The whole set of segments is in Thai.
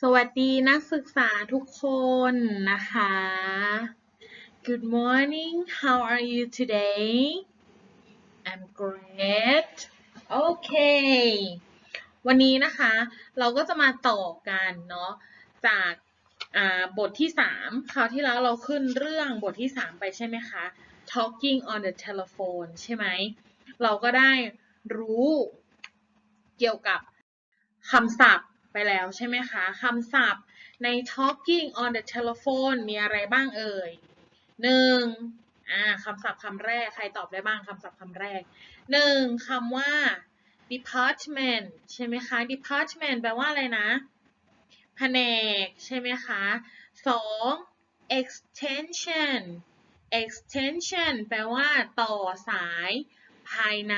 สวัสดีนักศึกษาทุกคนนะคะ Good morning how are you today I'm great okay วันนี้นะคะเราก็จะมาต่อกันเนาะจากบทที่ 3 คราวที่แล้วเราขึ้นเรื่องบทที่ 3 ไปใช่ไหมคะ Talking on the telephone ใช่ไหม เราก็ได้รู้เกี่ยวกับคำศัพท์ ไปแล้วใช่ไหมคะคำศัพท์ใน talking on the telephone มีอะไรบ้างเอ่ยหนึ่งอ่าคำศัพท์คำแรกใครตอบได้บ้างคำศัพท์คำแรกหนึ่งคำว่า department ใช่ไหมคะ department แปลว่าอะไรนะแผนกใช่ไหมคะสอง extension extension แปลว่าต่อสายภายใน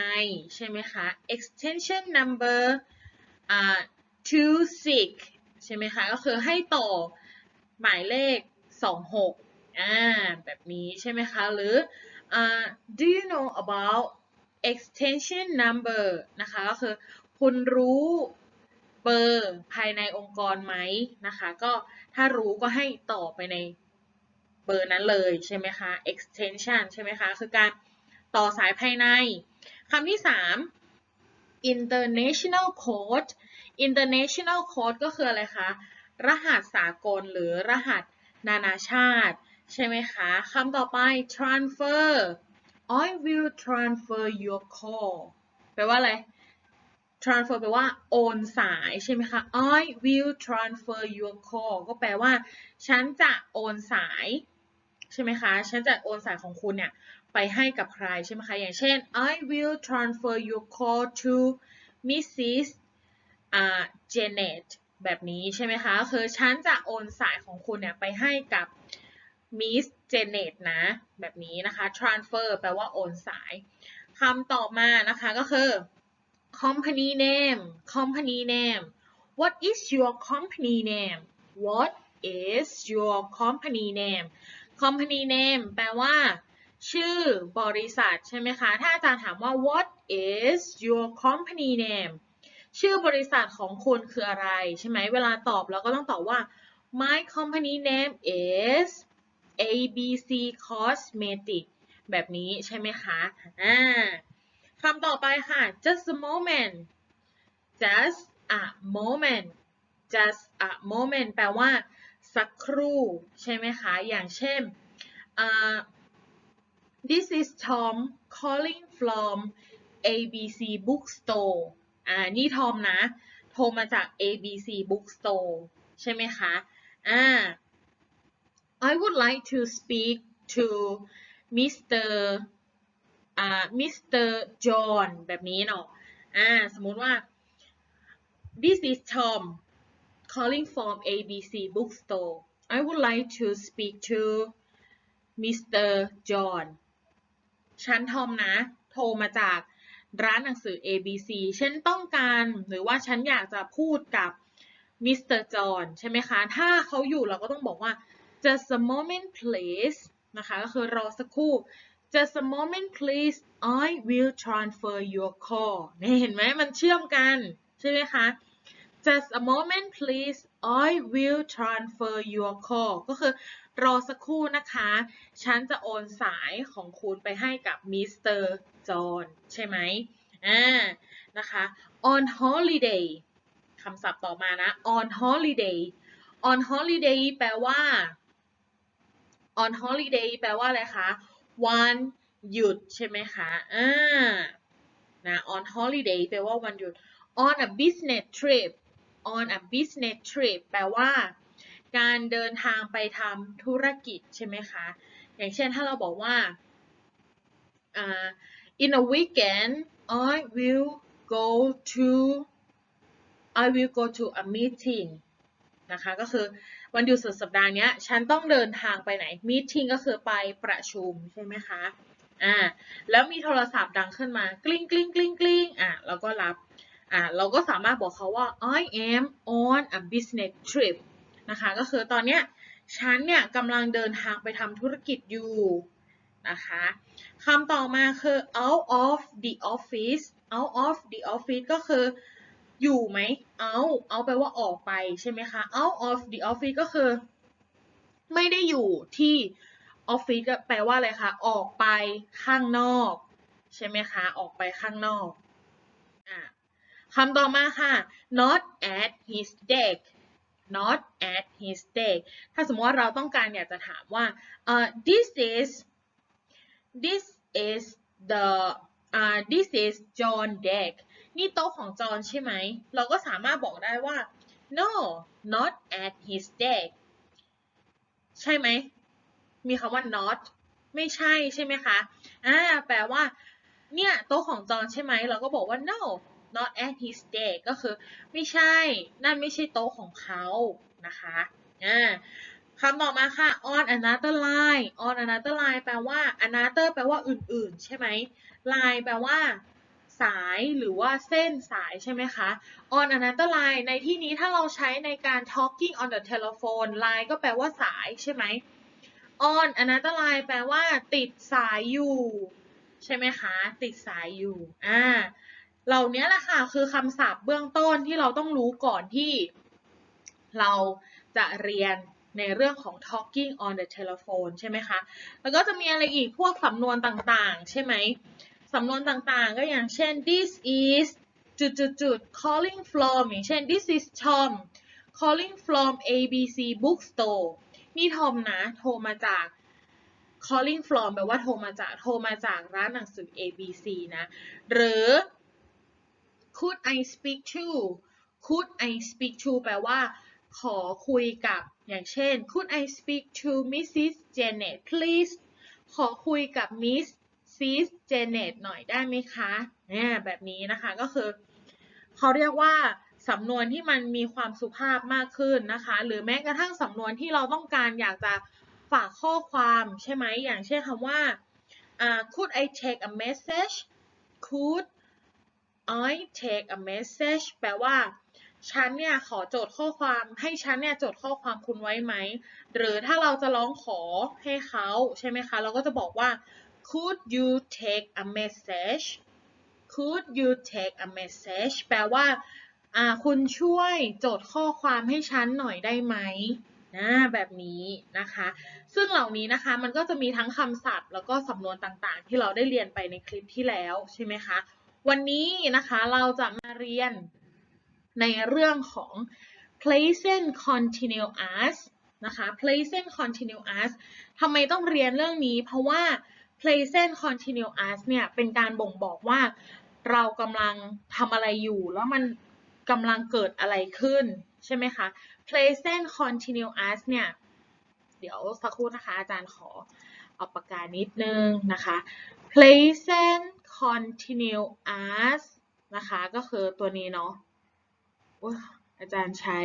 ใช่ไหมคะ extension number อ่า to six ใช่ไหมคะ ก็คือให้ต่อหมายเลข 26อ่าแบบนี้ใช่ไหมคะ หรืออ่า do you know about extension number นะคะ ก็คือคุณรู้เบอร์ภายในองค์กรไหมนะคะ ก็ถ้ารู้ก็ให้ต่อไปในเบอร์นั้นเลยใช่ไหมคะ extension ใช่ไหมคะ คือการต่อสายภายใน คำที่ 3 international code international code ก็คืออะไรคะ รหัสสากลหรือรหัสนานาชาติ ใช่ไหมคะคำต่อไป transfer I will transfer your call แปลว่าอะไร transfer แปลว่าโอนสายใช่ไหมคะ I will transfer your call ก็แปลว่า ฉันจะโอนสาย ใช่ไหมคะ ฉันจะโอนสายของคุณเนี่ย ไปให้กับใครใช่ไหมคะ อย่างเช่น I will transfer your call to Mrs. เจเน็ตแบบนี้ใช่ไหมคะ คือฉันจะโอนสายของคุณเนี่ยไปให้กับมิสเจเน็ตนะ แบบนี้นะคะ transfer แปลว่าโอนสายคำต่อมานะคะก็คือ company name company name what is your company name what is your company name company name แปลว่า ชื่อบริษัทใช่ไหมคะ ถ้าอาจารย์ถามว่า what is your company name ชื่อบริษัทของคุณคืออะไรใช่ไหมเวลาตอบเราก็ต้องตอบว่า my company name is ABC Cosmetic แบบนี้ใช่ไหมคะอ่าคำต่อไปค่ะ just a moment just a moment just a moment แปลว่า สักครู่ ใช่ไหมคะ อย่างเช่น uh, this is Tom calling from ABC bookstore อ่านี่ทอมนะโทรมาจาก ABC Bookstore ใช่ไหมคะอ่า I would like to speak to Mr. อ่า Mr. John แบบนี้เนาะอ่าสมมุติว่า This is Tom calling from ABC Bookstore I would like to speak to Mr. John ฉันทอมนะ โทรมาจาก ร้านหนังสือ ABC ฉันต้องการหรือว่าฉันอยากจะพูดกับมิสเตอร์จอห์นใช่ไหมคะ ถ้าเขาอยู่เราก็ต้องบอกว่า just a moment please นะคะ ก็คือรอสักครู่ just a moment please I will transfer your call นี่เห็นไหมมันเชื่อมกัน ใช่ไหมคะ just a moment please I will transfer your call ก็คือ รอสักครู่นะคะ ฉันจะโอนสายของคุณไปให้กับมิสเตอร์จอห์นใช่ไหมอ่านะคะ on holiday คำศัพท์ต่อมานะ on holiday on holiday แปลว่า on holiday แปลว่าอะไรคะ วันหยุดใช่ไหมคะอ่านะ on holiday แปลว่าวันหยุด on a business trip on a business trip แปลว่า การเดินทางไปทำธุรกิจใช่ไหมคะ อย่างเช่นถ้าเราบอกว่า uh, in a weekend I will go to I will go to a meeting นะคะก็คือวันหยุดสุดสัปดาห์นี้ฉันต้องเดินทางไปไหน meeting ก็คือไปประชุมใช่ไหมคะอ่าแล้วมีโทรศัพท์ดังขึ้นมากลิ้งกลิ้งกลิ้งกลิ้งอ่าเราก็รับอ่าเราก็สามารถบอกเขาว่า I am on a business trip นะคะ ก็คือตอนเนี้ยฉันเนี่ยกำลังเดินทางไปทำธุรกิจอยู่นะคะคำต่อมาคือ out of the office out of the office ก็คืออยู่ไหม out out แปลว่าออกไปใช่ไหมคะ out of the office ก็คือ ไม่ได้อยู่ที่ออฟฟิศแปลว่าอะไรคะ ออกไปข้างนอก ใช่ไหมคะ ออกไปข้างนอกอคำต่อมาค่ะ not at his desk not at his desk ถ้าสมมติว่าเราต้องการอยากจะถามว่าเอ่อ this is this is the อ่า this is John desk นี่โต๊ะของจอห์นใช่ไหม เราก็สามารถบอกได้ว่า no not at his desk ใช่ไหม มีคำว่า not ไม่ใช่ใช่ไหมคะ อ่า แปลว่า เนี่ย โต๊ะของจอห์นใช่ไหม เราก็บอกว่า no not at his desk ก็คือไม่ใช่ นั่นไม่ใช่โต๊ะของเขานะคะอ่าคำต่อมาค่ะ on another line on another line แปลว่า another แปลว่าอื่นๆ ใช่ไหม line แปลว่า สายหรือว่าเส้นสายใช่ไหมคะ on another line ในที่นี้ถ้าเราใช้ในการ talking on the telephone line ก็แปลว่าสายใช่ไหม on another line แปลว่า ติดสายอยู่ ใช่ไหมคะ ติดสายอยู่ อ่า เหล่านี้แหละค่ะคือคำศัพท์เบื้องต้นที่เราต้องรู้ก่อนที่ เราจะเรียนในเรื่องของ talking on the telephone ใช่ไหมคะ แล้วก็จะมีอะไรอีกพวกสำนวนต่างๆ ใช่ไหมสำนวนต่างๆ ก็อย่างเช่น this is จุดจุดจุด calling from อย่างเช่น this is Tom calling from ABC bookstore นี่ทอมนะโทรมาจาก calling from แปลว่าโทรมาจากโทรมาจากร้านหนังสือ ABC นะ หรือ could I speak to could I speak to แปลว่า ขอคุยกับ อย่างเช่น could I speak to Mrs. Janet please ขอคุยกับ Miss ซีสเจเนตหน่อยได้ไหมคะเนี่ยแบบนี้นะคะก็คือเขาเรียกว่าสำนวนที่มันมีความสุภาพมากขึ้นนะคะ หรือแม้กระทั่งสำนวนที่เราต้องการอยากจะฝากข้อความใช่ไหมอย่างเช่นคำว่า uh, could I take a message could I take a message แปลว่า ฉันเนี่ยขอโจทย์ข้อความ ให้ฉันเนี่ยโจทย์ข้อความคุณไว้ไหม หรือถ้าเราจะร้องขอให้เขาใช่ไหมคะ เราก็จะบอกว่า could you take a message could you take a message แปลว่าคุณช่วยโจทย์ข้อความให้ฉันหน่อยได้ไหมนะแบบนี้นะคะ ซึ่งเหล่านี้นะคะมันก็จะมีทั้งคำศัพท์ แล้วก็สำนวนต่างๆ ที่เราได้เรียนไปในคลิปที่แล้วใช่ไหมคะ วันนี้นะคะเราจะมาเรียนในเรื่องของ present continuous นะคะ present continuous ทำไมต้องเรียนเรื่องนี้ เพราะว่า present continuous เนี่ยเป็นการบ่งบอกว่าเรากำลังทำอะไรอยู่ แล้วมันกำลังเกิดอะไรขึ้น ใช่ไหมคะ present continuous เนี่ย เดี๋ยวสักครู่นะคะอาจารย์ขอเอาปากกานิดนึงนะคะ present continuous นะคะก็คือตัวนี้เนาะอุ๊ยอาจารย์ใช้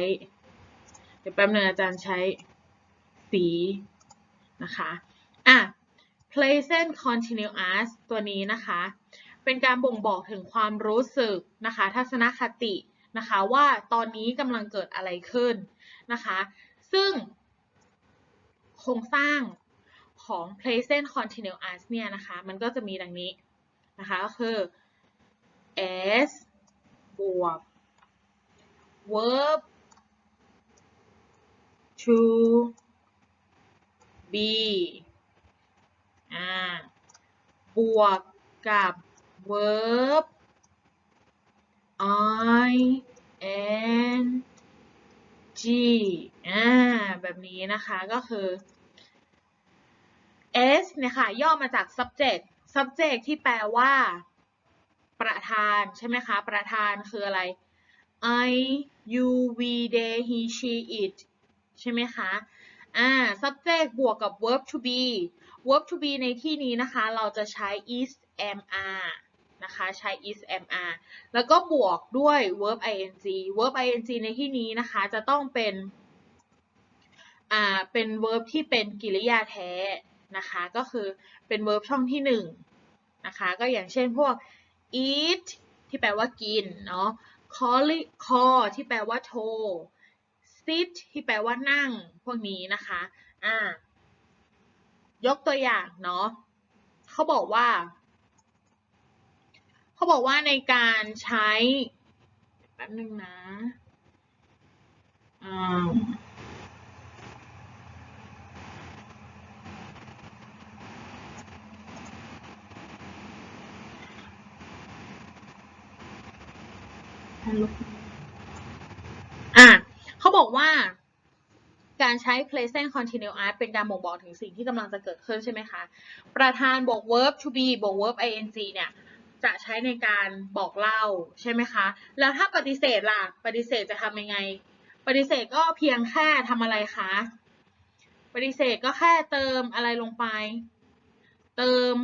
เดี๋ยวแป๊บนึงอาจารย์ใช้สีนะคะอะ present continuous ตัวนี้นะคะ เป็นการบ่งบอกถึงความรู้สึกนะคะ ทัศนคตินะคะว่าตอนนี้กำลังเกิดอะไรขึ้นนะคะ ซึ่งโครงสร้าง ของ present continuous เนี่ยนะคะ มันก็จะมีดังนี้นะคะ ก็คือ s บวก verb to be อ่า บวกกับ verb I N G อ่า แบบนี้นะคะ ก็คือ S เนี่ยค่ะย่อมาจาก subject subject ที่แปลว่า ประธานใช่ไหมคะ ประธานคืออะไร I U V they he she it ใช่ไหมคะอ่า subject บวกกับ verb to be verb to be ในที่นี้นะคะ เราจะใช้ is am are นะคะใช้ is am are แล้วก็บวกด้วย verb ing verb ing ในที่นี้นะคะจะต้องเป็นอ่าเป็น verb ที่เป็นกริยาแท้ นะคะ ก็คือเป็น verb ช่องที่หนึ่งนะคะ ก็อย่างเช่นพวก eat ที่แปลว่ากินเนาะ call call ที่แปลว่าโทร sit ที่แปลว่านั่ง พวกนี้นะคะ อ่ายกตัวอย่างเนาะเขาบอกว่า เขาบอกว่าในการใช้แป๊บนึงนะอ่าฮัลโหล อะเขาบอกว่าการใช้ present continuous เป็นการบ่งบอกถึงสิ่งที่กำลังจะเกิดขึ้นใช่ไหมคะ ประธานบวก verb to be บวก verb ing เนี่ย จะใช้ในการบอกเล่าใช่ไหมคะ แล้วถ้าปฏิเสธล่ะ ปฏิเสธจะทำยังไง ปฏิเสธก็เพียงแค่ทำอะไรคะ ปฏิเสธก็แค่เติมอะไรลงไป เติม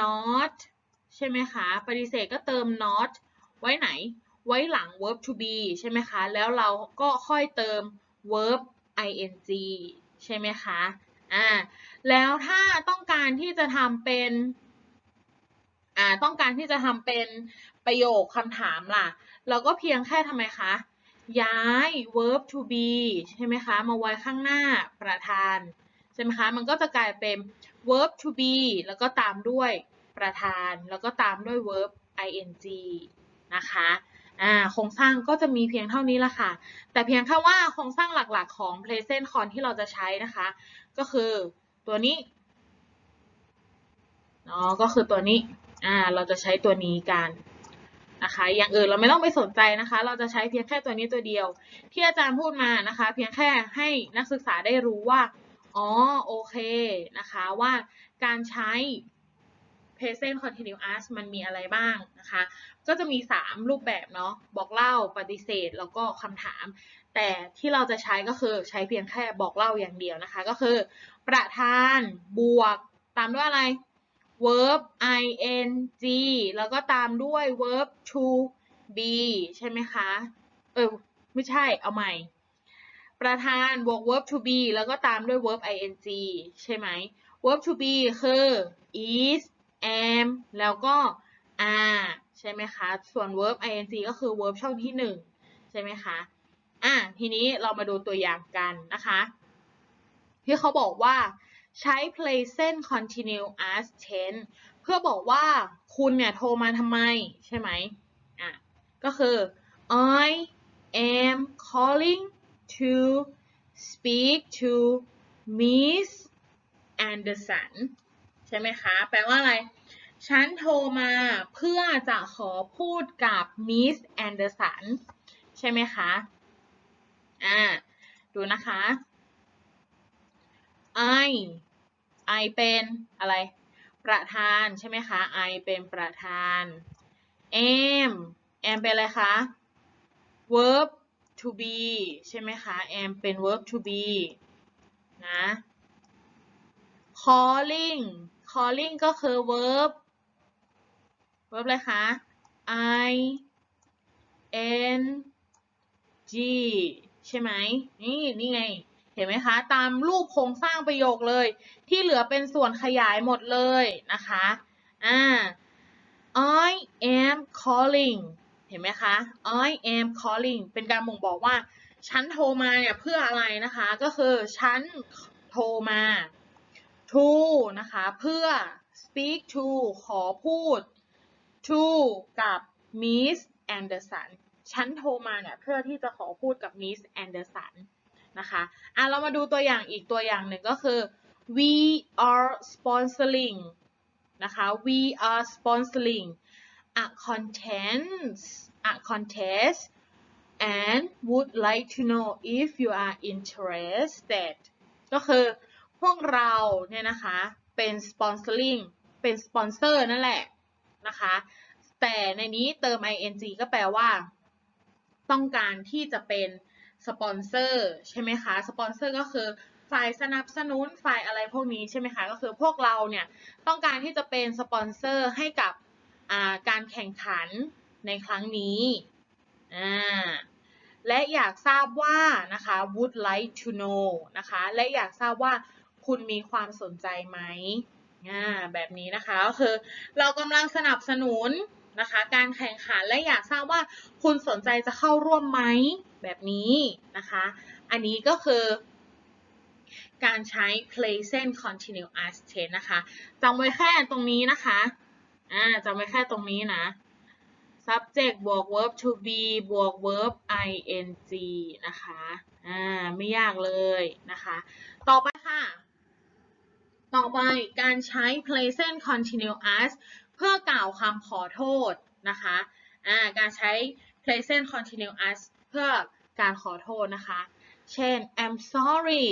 not ใช่ไหมคะ ปฏิเสธก็เติม not ไว้ไหน ไว้หลัง verb to be ใช่ไหมคะ แล้วเราก็ค่อยเติม verb ing ใช่ไหมคะอ่าแล้วถ้าต้องการที่จะทำเป็นอ่าต้องการที่จะทำเป็นประโยคคำถามล่ะ เราก็เพียงแค่ทำไมคะ ย้าย verb to be ใช่ไหมคะ มาไว้ข้างหน้าประธาน ใช่ไหมคะ มันก็จะกลายเป็น verb to be แล้วก็ตามด้วยประธาน แล้วก็ตามด้วย verb ing นะคะ อ่าโครงสร้างก็จะมีเพียงเท่านี้ละค่ะ แต่เพียงแค่ว่าโครงสร้างหลักๆของ present con ที่เราจะใช้นะคะ ก็คือตัวนี้เนาะก็คือตัวนี้อ่าเราจะใช้ตัวนี้กันนะคะอย่างอื่นเราไม่ต้องไปสนใจนะคะ เราจะใช้เพียงแค่ตัวนี้ตัวเดียว ที่อาจารย์พูดมานะคะ เพียงแค่ให้นักศึกษาได้รู้ว่า อ๋อโอเคนะคะว่าการใช้ present continuous มันมีอะไรบ้างนะคะ ก็จะมี 3 รูปแบบเนาะบอกเล่าปฏิเสธ แล้วก็คำถาม แต่ที่เราจะใช้ก็คือใช้เพียงแค่บอกเล่าอย่างเดียวนะคะ ก็คือ ประธานบวก ตามด้วยอะไร verb ing แล้วก็ตามด้วย verb to be ใช่ไหมคะ เออ ไม่ใช่เอาใหม่ ประธานบวก verb to be แล้วก็ตามด้วย verb ing ใช่ไหม verb to be คือ is am แล้วก็ are ใช่ไหมคะ ส่วน verb ing ก็คือ verb ช่องที่ 1 ใช่ไหมคะ อะ ทีนี้เรามาดูตัวอย่างกันนะคะ ที่เขาบอกว่าใช้ present continuous tense เพื่อบอกว่าคุณเนี่ยโทรมาทำไม ใช่ไหมอะ ก็คือ I am calling to speak to Miss Anderson ใช่ไหมคะ แปลว่าอะไร ฉันโทรมาเพื่อจะขอพูดกับ Miss Anderson ใช่ไหมคะ อ่า ดูนะคะ I I เป็นอะไร ประธานใช่ไหมคะ I เป็นประธาน am am เป็นอะไรคะ verb to be ใช่ไหมคะ am เป็น verb to be นะ calling calling ก็คือ verb verb อะไรคะ I N G ใช่ไหมนี่นี่ไง เห็นไหมคะ ตามรูปโครงสร้างประโยคเลย ที่เหลือเป็นส่วนขยายหมดเลยนะคะอ่า I am calling เห็นไหมคะ I am calling เป็นการบ่งบอกว่า ฉันโทรมาเนี่ยเพื่ออะไรนะคะ ก็คือ ฉันโทรมา to นะคะ เพื่อ speak to ขอพูด to กับ Miss Anderson ฉันโทรมาเนี่ยเพื่อที่จะขอพูดกับ Miss Anderson นะคะอะเรามาดูตัวอย่างอีกตัวอย่างหนึ่งก็คือ we are sponsoring นะคะ we are sponsoring a contest a contest and would like to know if you are interested ก็คือ พวกเราเนี่ยนะคะเป็น sponsoring เป็นสปอนเซอร์นั่นแหละนะคะ แต่ในนี้เติม ing ก็แปลว่า ต้องการที่จะเป็นสปอนเซอร์ใช่ไหมคะ สปอนเซอร์ก็คือฝ่ายสนับสนุนฝ่ายอะไรพวกนี้ใช่ไหมคะ ก็คือพวกเราเนี่ยต้องการที่จะเป็นสปอนเซอร์ให้กับการแข่งขันในครั้งนี้และอยากทราบว่านะคะ would like to know นะคะ และอยากทราบว่า คุณมีความสนใจไหมอ่าแบบนี้นะคะก็คือ เรากำลังสนับสนุนนะคะ การแข่งขันและอยากทราบว่าคุณสนใจจะเข้าร่วมไหมแบบนี้นะคะ อันนี้ก็คือการใช้ present continuous tense นะคะจำไว้แค่ตรงนี้นะคะอ่าจำไว้แค่ตรงนี้นะ subject บวก verb to be บวก verb ing นะคะอ่าไม่ยากเลยนะคะ ต่อไปค่ะ ต่อไปการใช้ present continuous เพื่อกล่าวคำขอโทษนะคะอ่าการใช้ present continuous เพื่อการขอโทษนะคะ เช่น I'm sorry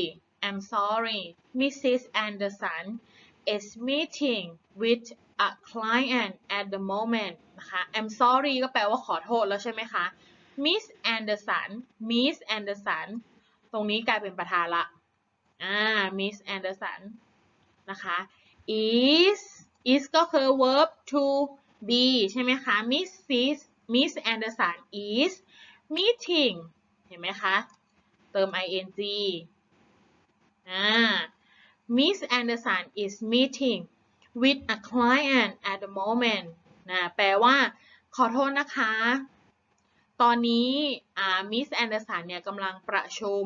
I'm sorry Mrs. Anderson is meeting with a client at the moment นะคะ I'm sorry ก็แปลว่าขอโทษแล้วใช่ไหมคะ Miss Anderson Miss Anderson ตรงนี้กลายเป็นประธานละอ่า Miss Anderson นะคะ is is ก็คือ verb to be ใช่ไหมคะ Mrs. Miss Anderson is meeting เห็นไหมคะ เติม ing อ่า Miss Anderson is meeting with a client at the moment นะแปลว่า ขอโทษนะคะ ตอนนี้อ่า Miss Anderson เนี่ยกำลังประชุม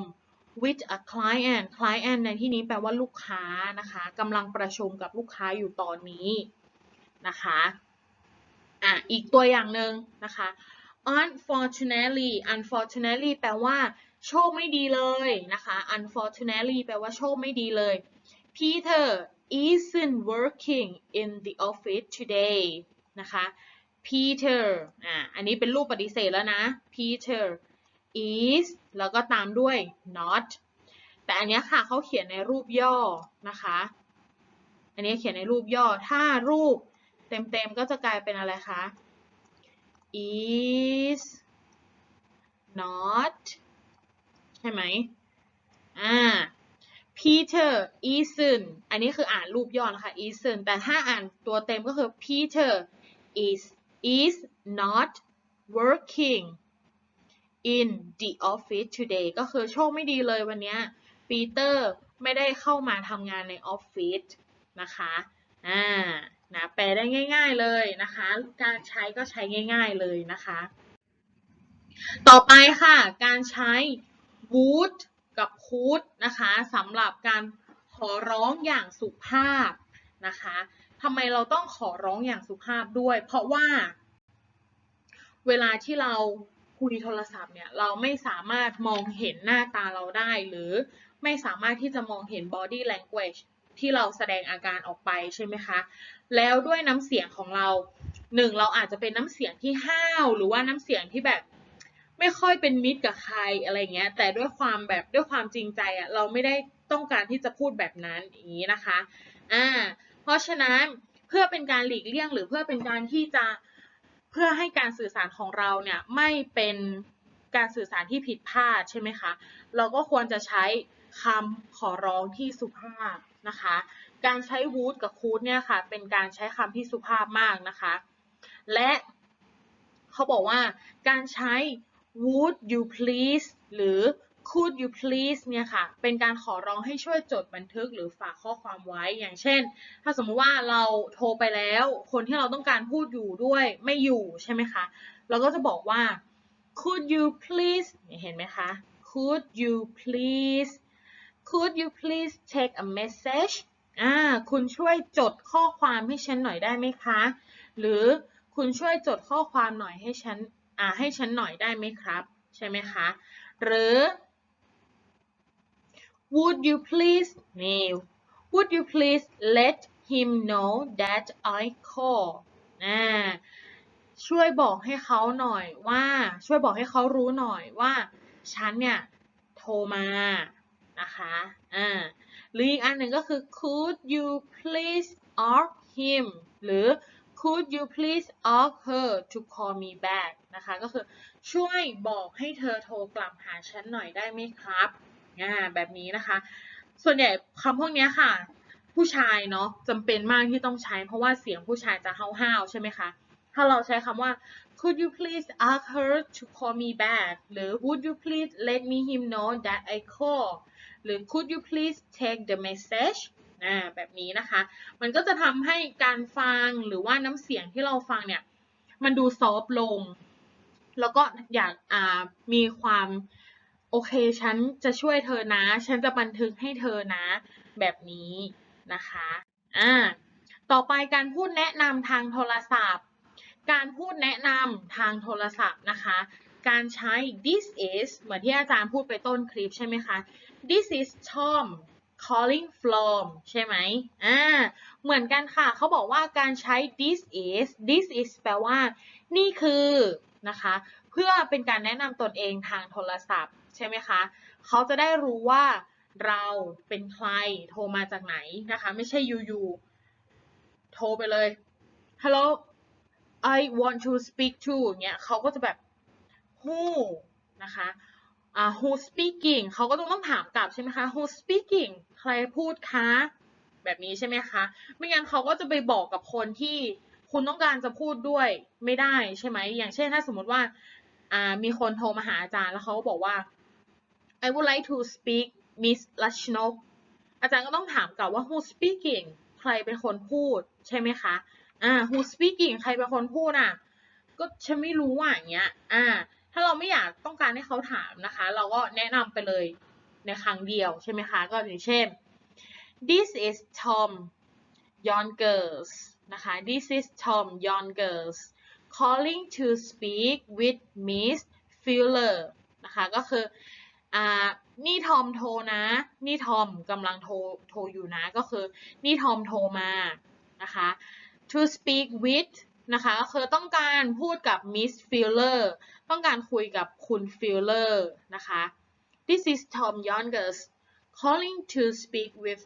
with a client client ในที่นี้แปลว่าลูกค้านะคะกำลังประชุมกับลูกค้าอยู่ตอนนี้นะคะอะอีกตัวอย่างหนึ่งนะคะ unfortunately unfortunately แปลว่า โชคไม่ดีเลยนะคะ unfortunately แปลว่าโชคไม่ดีเลย Peter isn't working in the office today นะคะ Peter อะอันนี้เป็นรูปปฏิเสธแล้วนะ Peter is แล้วก็ตามด้วย not แต่อันนี้ค่ะเขาเขียนในรูปย่อนะคะ อันนี้เขียนในรูปย่อ ถ้ารูปเต็มๆก็จะกลายเป็นอะไรคะ is not ใช่ไหมอ่า Peter isn't อันนี้คืออ่านรูปย่อนะคะ isn't แต่ถ้าอ่านตัวเต็มก็คือ Peter is is not working in the office today ก็คือโชคไม่ดีเลยวันนี้ปีเตอร์ไม่ได้เข้ามาทำงานในออฟฟิศนะคะอ่านะแปลได้ง่าย ๆเลยนะคะ การใช้ก็ใช้ง่าย ๆเลยนะคะ ต่อไปค่ะ การใช้ would กับ could นะคะสำหรับการขอร้องอย่างสุภาพนะคะทำไมเราต้องขอร้องอย่างสุภาพด้วย เพราะว่า เวลาที่เรา คุยโทรศัพท์เนี่ยเราไม่สามารถมองเห็นหน้าตาเราได้ หรือไม่สามารถที่จะมองเห็น body language ที่เราแสดงอาการออกไปใช่ไหมคะ แล้วด้วยน้ำเสียงของเราหนึ่งเราอาจจะเป็นน้ำเสียงที่ห้าว หรือว่าน้ำเสียงที่แบบไม่ค่อยเป็นมิตรกับใครอะไรเงี้ย แต่ด้วยความแบบด้วยความจริงใจอะเราไม่ได้ต้องการที่จะพูดแบบนั้นอย่างนี้นะคะ อ่า เพราะฉะนั้นเพื่อเป็นการหลีกเลี่ยงหรือเพื่อเป็นการที่จะ เพื่อให้การสื่อสารของเราเนี่ยไม่เป็นการสื่อสารที่ผิดพลาดใช่ไหมคะ เราก็ควรจะใช้คำขอร้องที่สุภาพนะคะ การใช้ would กับ could เนี่ยค่ะ เป็นการใช้คำที่สุภาพมากนะคะ และเขาบอกว่าการใช้ would you please หรือ could you please เนี่ยค่ะ เป็นการขอร้องให้ช่วยจดบันทึกหรือฝากข้อความไว้ อย่างเช่น ถ้าสมมติว่าเราโทรไปแล้ว คนที่เราต้องการพูดอยู่ด้วยไม่อยู่ใช่ไหมคะ เราก็จะบอกว่า could you please เห็นไหมคะ could you please could you please take a message อ่า คุณช่วยจดข้อความให้ฉันหน่อยได้ไหมคะ หรือคุณช่วยจดข้อความหน่อยให้ฉัน อ่า ให้ฉันหน่อยได้ไหมครับ ใช่ไหมคะ หรือ would you please นี่ would you please let him know that I call อ่าช่วยบอกให้เขาหน่อยว่าช่วยบอกให้เขารู้หน่อยว่า ฉันเนี่ย โทรมานะคะอ่าหรืออีกอันหนึ่งก็คือ could you please ask him หรือ could you please ask her to call me back นะคะ ก็คือช่วยบอกให้เธอโทรกลับหาฉันหน่อยได้ไหมครับ อ่าแบบนี้นะคะ ส่วนใหญ่คำพวกนี้ค่ะ ผู้ชายเนาะจำเป็นมากที่ต้องใช้ เพราะว่าเสียงผู้ชายจะห้าวๆใช่ไหมคะถ้าเราใช้คำว่า could you please ask her to call me back หรือ would you please let me him know that I call หรือ could you please take the message อ่าแบบนี้นะคะ มันก็จะทำให้การฟังหรือว่าน้ำเสียงที่เราฟังเนี่ย มันดูซอฟต์ลง แล้วก็อยากอ่ามีความ โอเค ฉันจะช่วยเธอนะ ฉันจะบันทึกให้เธอนะ แบบนี้นะคะ อ่า ต่อไปการพูดแนะนำทางโทรศัพท์ การพูดแนะนำทางโทรศัพท์นะคะ การใช้ this is เหมือนที่อาจารย์พูดไปต้นคลิปใช่ไหมคะ this is Tom calling from ใช่ไหมอ่า เหมือนกันค่ะ เขาบอกว่าการใช้ this is this is แปลว่า นี่คือนะคะ เพื่อเป็นการแนะนำตนเองทางโทรศัพท์ ช่ไหมคะเขาจะได้รู้ว่าเราเป็นใครโทรมาจากไหนนะคะ ไม่ใช่อยู่ๆโทรไปเลย hello I want to speak to เงี้ยเขาก็จะแบบ who นะคะอ่า who speaking เขาก็ต้องต้องถามกลับใช่ไหมคะ who speaking ใครพูดคะ แบบนี้ใช่ไหมคะ ไม่งั้นเขาก็จะไปบอกกับคนที่คุณต้องการจะพูดด้วยไม่ได้ใช่ไหม อย่างเช่นถ้าสมมติว่าอ่ามีคนโทรมาหาอาจารย์แล้วเขาก็บอกว่า I would like to speak Miss Lachnok อาจารย์ก็ต้องถามกลับว่า who speaking ใครเป็นคนพูดใช่ไหมคะ อ่า who speaking ใครเป็นคนพูดอะ ก็ฉันไม่รู้อะอย่างเงี้ย อ่า ถ้าเราไม่อยากต้องการให้เขาถามนะคะ เราก็แนะนำไปเลยในครั้งเดียวใช่ไหมคะ ก็อย่างเช่น this is Tom Youngers นะคะ this is Tom Youngers calling to speak with Miss Fuller นะคะ ก็คือ อ่านี่ทอมโทรนะ นี่ทอมกำลังโทรโทรอยู่นะก็คือ นี่ทอมโทรมานะคะ to speak with นะคะก็คือต้องการพูดกับ Miss Fuller ต้องการคุยกับคุณ Fuller นะคะ This is Tom Youngers calling to speak with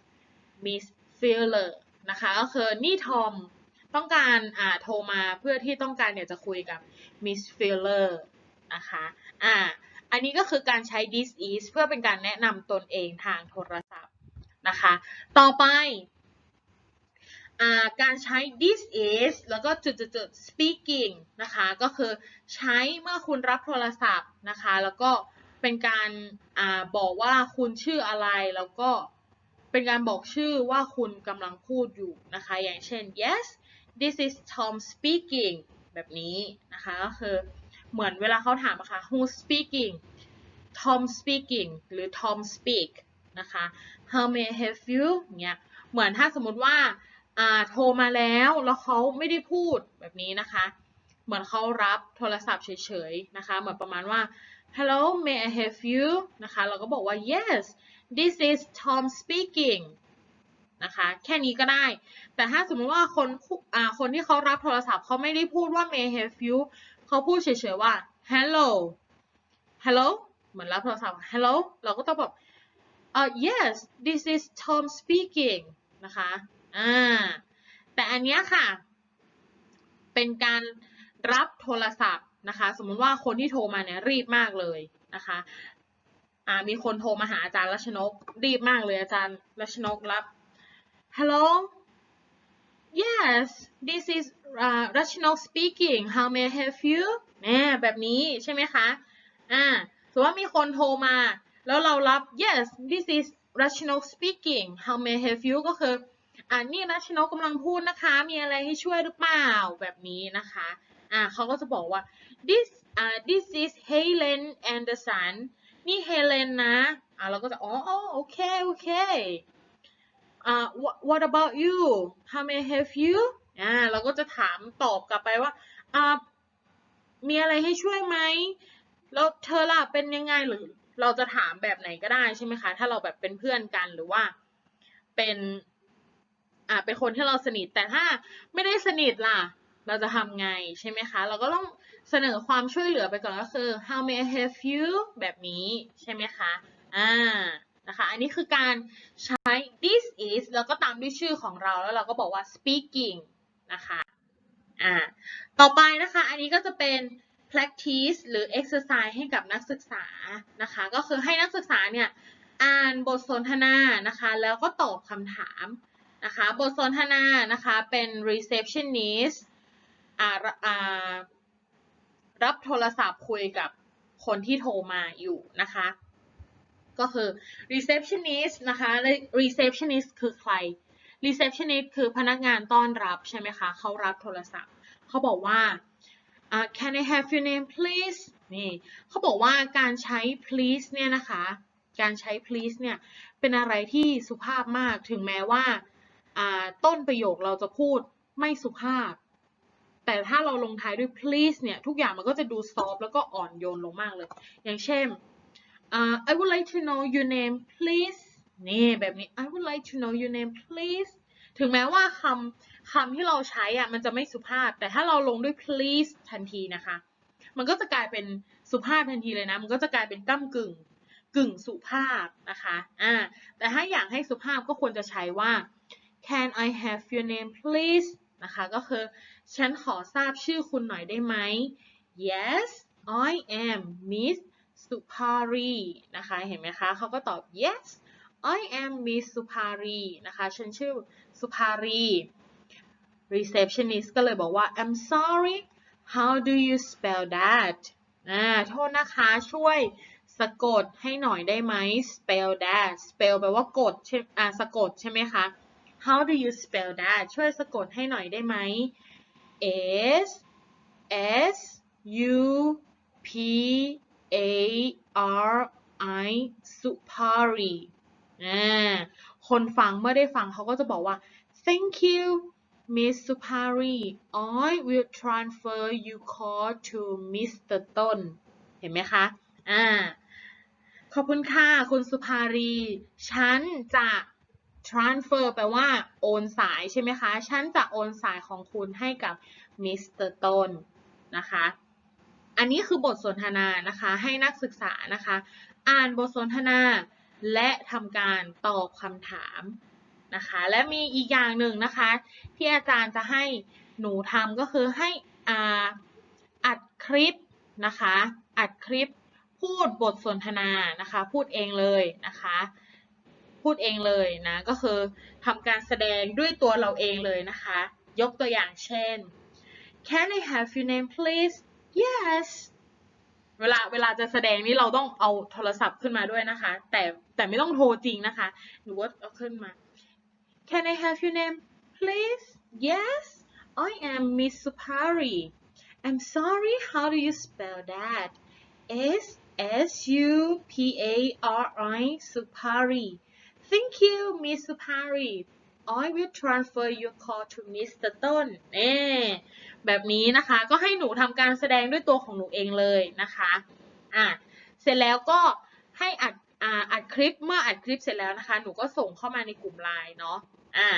Miss Fuller นะคะก็คือนี่ทอมต้องการอ่าโทรมาเพื่อที่ต้องการอยากจะคุยกับ Miss Fuller นะคะอ่า อันนี้ก็คือการใช้ this is เพื่อเป็นการแนะนำตนเองทางโทรศัพท์นะคะ ต่อไปการใช้ this is แล้วก็จุดๆๆ speaking นะคะ ก็คือใช้เมื่อคุณรับโทรศัพท์นะคะ แล้วก็เป็นการอาบอกว่าคุณชื่ออะไร แล้วก็เป็นการบอกชื่อว่าคุณกำลังพูดอยู่นะคะ อย่างเช่น yes this is Tom speaking แบบนี้นะคะ ก็คือ เหมือนเวลาเขาถามอะคะ who speaking Tom speaking หรือ Tom speak นะคะ how may I help you เงี้ย เหมือนถ้าสมมติว่าโทรมาแล้วแล้วเขาไม่ได้พูดแบบนี้นะคะ เหมือนเขารับโทรศัพท์เฉยๆนะคะ เหมือนประมาณว่า hello may I help you นะคะ เราก็บอกว่า yes this is Tom speaking นะคะ แค่นี้ก็ได้ แต่ถ้าสมมติว่าคนอ่าคนที่เขารับโทรศัพท์เขาไม่ได้พูดว่า may I help you เขาพูดเฉยๆว่า hello hello เหมือนรับโทรศัพท์ hello เราก็ต้องบอก uh, yes this is Tom speaking นะคะอ่าแต่อันเนี้ยค่ะ เป็นการรับโทรศัพท์นะคะ สมมติว่าคนที่โทรมาเนี่ยรีบมากเลยนะคะอ่ามีคนโทรมาหาอาจารย์รัชนก รีบมากเลยอาจารย์รัชนกรับ hello yes this is uh, รัชนก speaking how may I help you แน่แบบนี้ใช่ไหมคะ อ่าสมมติว่ามีคนโทรมา แล้วเรารับ yes this is รัชนก speaking how may I help you ก็คือ อ่านี่รัชนกกำลังพูดนะคะ มีอะไรให้ช่วยหรือเปล่า แบบนี้นะคะ อ่าเขาก็จะบอกว่า this อ่า this is Helen Anderson นี่ Helen นะ อ่าเราก็จะ อ๋อโอเค โอเค อ่า what what about you how may I help you อ่าเราก็จะถามตอบกลับไปว่าอ่ามีอะไรให้ช่วยไหมแล้วเธอล่ะเป็นยังไงหรือเราจะถามแบบไหนก็ได้ใช่ไหมคะ ถ้าเราแบบเป็นเพื่อนกันหรือว่าเป็นอ่าเป็นคนที่เราสนิทแต่ถ้าไม่ได้สนิทล่ะ เราจะทำไงใช่ไหมคะ เราก็ต้องเสนอความช่วยเหลือไปก่อนก็คือ how may I help you แบบนี้ใช่ไหมคะอ่า นะคะ อันนี้คือการใช้ this is แล้วก็ตามด้วยชื่อของเรา แล้วเราก็บอกว่า speaking นะคะ อ่า ต่อไปนะคะ อันนี้ก็จะเป็น practice หรือ exercise ให้กับนักศึกษานะคะ ก็คือให้นักศึกษาเนี่ยอ่านบทสนทนานะคะ แล้วก็ตอบคำถามนะคะ บทสนทนานะคะ เป็น receptionist อ่าอ่ารับโทรศัพท์คุยกับคนที่โทรมาอยู่นะคะ ก็คือ receptionist นะคะ receptionist คือใคร receptionist คือพนักงานต้อนรับใช่ไหมคะ เขารับโทรศัพท์ เขาบอกว่า uh, can I have your name please นี่เขาบอกว่าการใช้ please เนี่ยนะคะ การใช้ please เนี่ย เป็นอะไรที่สุภาพมาก ถึงแม้ว่าต้นประโยคเราจะพูดไม่สุภาพ แต่ถ้าเราลงท้ายด้วย please เนี่ย ทุกอย่างมันก็จะดูซอฟแล้วก็อ่อนโยนลงมากเลย อย่างเช่น อ่า I would like to know your name please นี่แบบนี้ I would like to know your name please ถึงแม้ว่าคำคำที่เราใช้อะมันจะไม่สุภาพ แต่ถ้าเราลงด้วย please ทันทีนะคะ มันก็จะกลายเป็นสุภาพทันทีเลยนะ มันก็จะกลายเป็นก้ากึ่งกึ่งสุภาพนะคะอ่าแต่ถ้าอยากให้สุภาพก็ควรจะใช้ว่า Can I have your name please นะคะ ก็คือฉันขอทราบชื่อคุณหน่อยได้ไหม Yes I am Miss Supari นะคะเห็นไหมคะเขาก็ตอบ Yes I am Miss Supari นะคะฉันชื่อสุภารี receptionist ก็เลยบอกว่า I'm sorry how do you spell that อ่าโทษนะคะช่วยสะกดให้หน่อยได้ไหม spell that spell แปลว่ากดใช่อ่าสะกดใช่ไหมคะ how do you spell that ช่วยสะกดให้หน่อยได้ไหม S S U P A R I Supari คนฟังเมื่อได้ฟังเขาก็จะบอกว่า thank you Miss Supari I will transfer you call to Mr. ต้นเห็นไหมคะ อ่า ขอบคุณค่ะ คุณสุภารี ฉันจะ transfer แปลว่าโอนสายใช่ไหมคะ ฉันจะโอนสายของคุณให้กับ Mr. ต้นนะคะ อันนี้คือบทสนทนานะคะ ให้นักศึกษานะคะ อ่านบทสนทนาและทำการตอบคำถามนะคะ และมีอีกอย่างหนึ่งนะคะ ที่อาจารย์จะให้หนูทำก็คือให้อ่าอัดคลิปนะคะ อัดคลิปพูดบทสนทนานะคะ พูดเองเลยนะคะ พูดเองเลยนะ ก็คือทำการแสดงด้วยตัวเราเองเลยนะคะ ยกตัวอย่างเช่น Can I have your name please Yes เวลาเวลาจะแสดงนี่เราต้องเอาโทรศัพท์ขึ้นมาด้วยนะคะ แต่แต่ไม่ต้องโทรจริงนะคะ หนูว่าเอาขึ้นมา Can I have your name please Yes I am Miss Supari I'm sorry how do you spell that S S U P A R I Supari Thank you Miss Supari I will transfer your call to Mr. ต้นเน่แบบนี้นะคะ ก็ให้หนูทำการแสดงด้วยตัวของหนูเองเลยนะคะ อะ เสร็จแล้วก็ให้อัดอ่าอัดคลิป เมื่ออัดคลิปเสร็จแล้วนะคะ หนูก็ส่งเข้ามาในกลุ่มไลน์เนาะ อ่า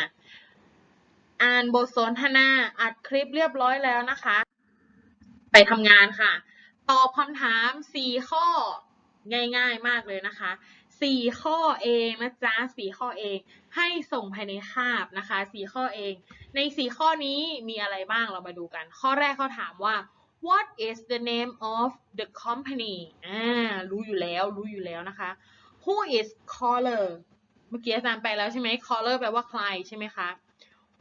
อ่านบทสนทนา อัดคลิปเรียบร้อยแล้วนะคะ ไปทำงานค่ะ ตอบคำถาม 4 ข้อ ง่ายๆ มากเลยนะคะ 4ข้อเองนะจ๊ะ4ข้อเองให้ส่งภายในคาบนะคะ4ข้อเอง ใน4ข้อนี้มีอะไรบ้างเรามาดูกัน ข้อแรกเขาถามว่า what is the name of the company อ่ารู้อยู่แล้วรู้อยู่แล้วนะคะ who is caller เมื่อกี้อาจารย์ไปแล้วใช่ไหม caller แปลว่าใครใช่ไหมคะ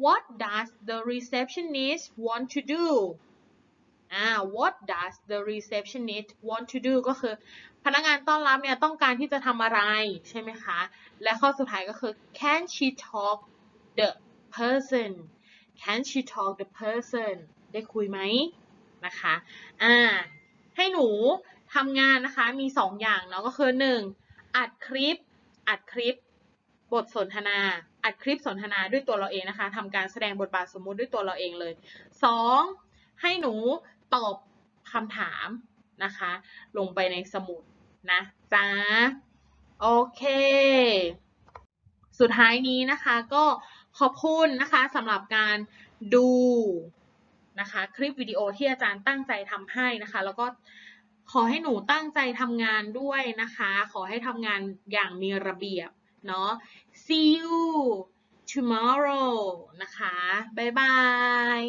what does the receptionist want to do อ่า what does the receptionist want to do ก็คือ พนักงานต้อนรับเนี่ยต้องการที่จะทำอะไรใช่ไหมคะ และข้อสุดท้ายก็คือ can she talk the person can she talk the person ได้คุยไหมนะคะอ่าให้หนูทำงานนะคะมี 2 อย่างเนาะก็คือ 1. อัดคลิป อัดคลิป บทสนทนา อัดคลิปสนทนาด้วยตัวเราเองนะคะทำการแสดงบทบาทสมมุติด้วยตัวเราเองเลย 2. ให้หนูตอบคำถามนะคะ ลงไปในสมุด นะจ๊ะโอเค สุดท้ายนี้นะคะก็ขอบคุณนะคะสำหรับการดูนะคะคลิปวิดีโอที่อาจารย์ตั้งใจทำให้นะคะ แล้วก็ขอให้หนูตั้งใจทำงานด้วยนะคะ ขอให้ทำงานอย่างมีระเบียบเนาะ see you tomorrow นะคะ บ๊ายบาย